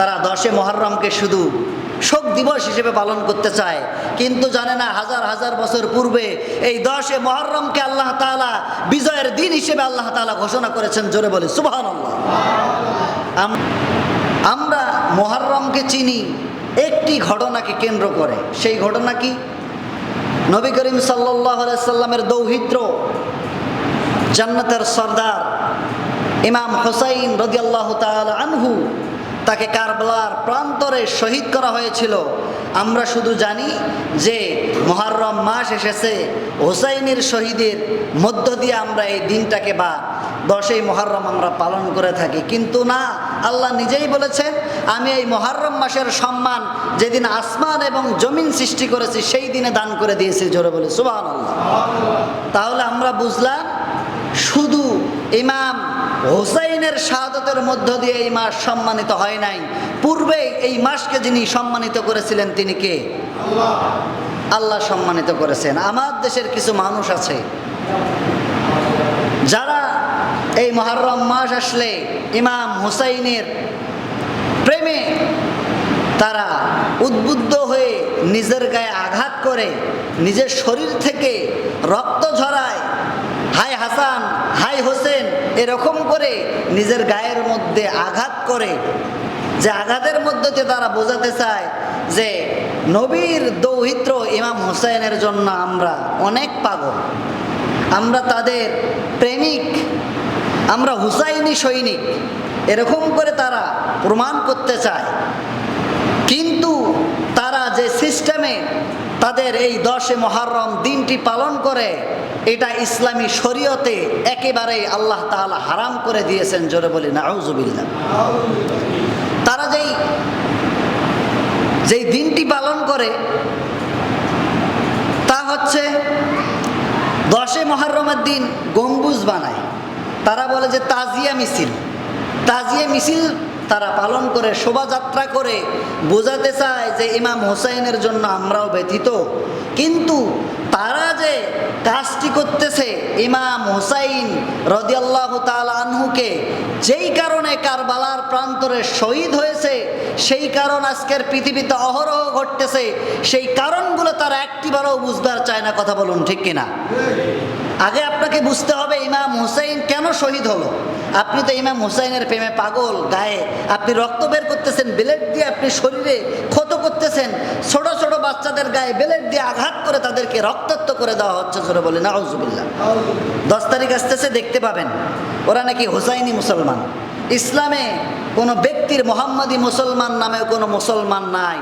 তারা দশে মহরমকে শুধু শোক দিবস হিসেবে পালন করতে চায়। কিন্তু জানে না, হাজার হাজার বছর পূর্বে এই দশে মহরমকে আল্লাহ তাআলা বিজয়ের দিন হিসেবে আল্লাহ তালা ঘোষণা করেছেন জোরে বলে সুবাহান আল্লাহ আমরা মহরমকে চিনি, একটি ঘটনাকে কেন্দ্র করে। সেই ঘটনা কি? নবী করিম সাল্লাহ সাল্লামের দৌহিত্র, জান্নাতের সর্দার ইমাম হোসাইন রদিয়াল্লাহ তাল আনহু তাকে কারবালার প্রান্তরে শহীদ করা হয়েছিল। আমরা শুধু জানি যে মহারম মাস এসেছে, হোসাইনের শহীদের মধ্য দিয়ে আমরা এই দিনটাকে বা দশই মহারম আমরা পালন করে থাকি। কিন্তু না, আল্লাহ নিজেই বলেছেন, আমি এই মহারম মাসের সম্মান যেদিন আসমান এবং জমিন সৃষ্টি করেছি, সেই দিনে দান করে দিয়েছি, জোরে বলে সুবাহ তাহলে আমরা বুঝলাম, শুধু ইমাম হোসাইনের শাহাদতের মধ্য দিয়ে এই মাস সম্মানিত হয় নাই। পূর্বে এই মাসকে যিনি সম্মানিত করেছিলেন, তিনি কে? আল্লাহ সম্মানিত করেছেন। আমার দেশের কিছু মানুষ আছে, যারা এই মহরম মাস আসলে ইমাম হুসাইনের প্রেমে তারা উদ্বুদ্ধ হয়ে নিজের গায়ে আঘাত করে, নিজের শরীর থেকে রক্ত ঝরায় হাই হাসান, হাই হোসেন, এরকম করে নিজের গায়ের মধ্যে আঘাত করে, যে আঘাতের মধ্যে দিয়ে তারা বোঝাতে চায় যে নবীর দৌহিত্র ইমাম হুসাইনের জন্য আমরা অনেক পাগল। আমরা তাদের প্রেমিক, আমরা হুসাইনি সৈনিক, এরকম করে তারা প্রমাণ করতে চায়। কিন্তু তারা যে সিস্টেমে তাদের এই দশে মহারম দিনটি পালন করে, এটা ইসলামী শরীয়তে একেবারেই আল্লাহ তাআলা হারাম করে দিয়েছেন, জোরে বলি না আউজুবিল্লা তারা যেই যেই দিনটি পালন করে, তা হচ্ছে দশে মহরমের দিন গম্বুজ বানায়। তারা বলে যে তাজিয়া মিছিল। তাজিয়া মিছিল তারা পালন করে, শোভাযাত্রা করে, বোঝাতে চায় যে ইমাম হোসাইনের জন্য আমরাও ব্যথিত কিন্তু তারা যে কাজটি করতেছে, ইমাম হোসাইন রদিয়াল্লাহ তাল আনহুকে যেই কারণে কারবালার প্রান্তরে শহীদ হয়েছে, সেই কারণ আজকের পৃথিবীতে অহরহ ঘটতেছে, সেই কারণগুলো তারা একটিবারও বুঝবার চায় না, কথা বলুন ঠিক কিনা? আগে আপনাকে বুঝতে হবে ইমাম হুসাইন কেন শহীদ হলো? আপনি তো ইমাম হুসাইনের প্রেমে পাগল গায়ে। আপনি রক্ত বের করতেছেন বেলেট দিয়ে আপনি শরীরে ক্ষত করতেছেন। ছোট ছোট বাচ্চাদের গায়ে বেলেট দিয়ে আঘাত করে তাদেরকে রক্তাক্ত করে দেওয়া হচ্ছে, জোরে বলে না হজুবিল্লা দশ তারিখ আসতেছে, দেখতে পাবেন। ওরা নাকি হুসাইনি মুসলমান। ইসলামে কোনো ব্যক্তির মোহাম্মদী মুসলমান নামে কোনো মুসলমান নাই।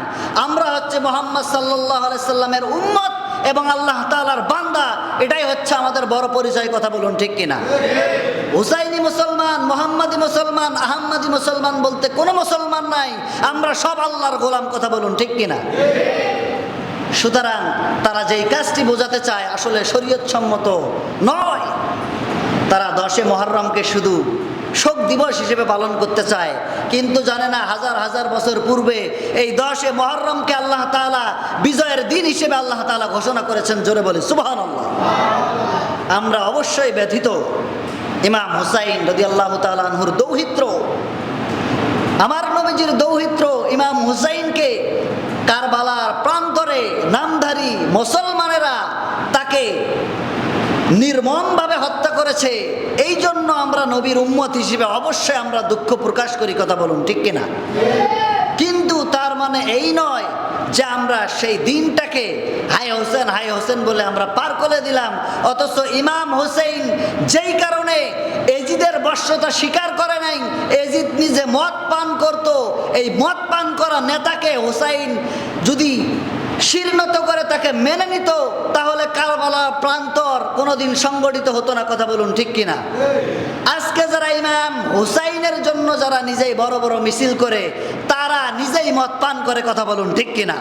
আমরা হচ্ছে মোহাম্মদ সাল্লাহ সাল্লামের উম্মত এবং আল্লাহ তালার বান্দা, এটাই হচ্ছে আমাদের বড় পরিচয় কথা বলুন ঠিক কিনা? হুসাইনি মুসলমান, মোহাম্মদী মুসলমান, আহম্মদী মুসলমান বলতে কোনো মুসলমান নাই, আমরা সব আল্লাহর গোলাম কথা বলুন ঠিক কিনা? সুতরাং তারা যেই কাজটি বোঝাতে চায় আসলে শরীয়ত সম্মত নয়। তারা দশে মহরমকে শুধু শোক দিবস হিসেবে পালন করতে চায়। কিন্তু জানে না, হাজার হাজার বছর পূর্বে এই দশে মহরমকে আল্লাহ তাআলা বিজয়ের দিন হিসেবে আল্লাহ তাআলা ঘোষণা করেছেন, জোরে বলে সুবাহান আল্লাহ আমরা অবশ্যই ব্যথিত। ইমাম হুসাইন রদি আল্লাহ তালহুর দৌহিত্র, আমার নবীজির দৌহিত্র ইমাম হুসাইনকে কারবালার প্রান্তরে নামধারী মুসলমানেরা তাকে নির্মমভাবে হত্যা করেছে। এই জন্য আমরা নবীর উম্মত হিসেবে অবশ্যই আমরা দুঃখ প্রকাশ করি, কথা বলুন, ঠিক কিনা? কিন্তু তার মানে এই নয় যে আমরা সেই দিনটাকে হাই হোসেন হাই হোসেন বলে আমরা পার করে দিলাম। অথচ ইমাম হোসেন যেই কারণে এজিদের বর্ষতা স্বীকার করে নাই, এজিদ নিজে মদ পান করত। এই মদ পান করা নেতাকে হোসাইন যদি শীর্ণত করে তাকে মেনে নিত, তাহলে কারবালা প্রান্তর কোনোদিন সংগঠিত হতো না, কথা বলুন ঠিক কিনা? আজকে যারা ইমাম হুসাইনের জন্য যারা নিজেই বড় বড় মিছিল করে, তারা নিজেই মত পান করে, কথা বলুন ঠিক কিনা?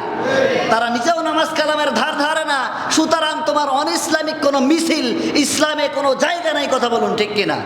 তারা নিজেও নামাজ কালামের ধার ধারে না, সুতরাং তোমার অন ইসলামিক কোনো মিছিল ইসলামে কোনো জায়গা নাই, কথা বলুন ঠিক কিনা?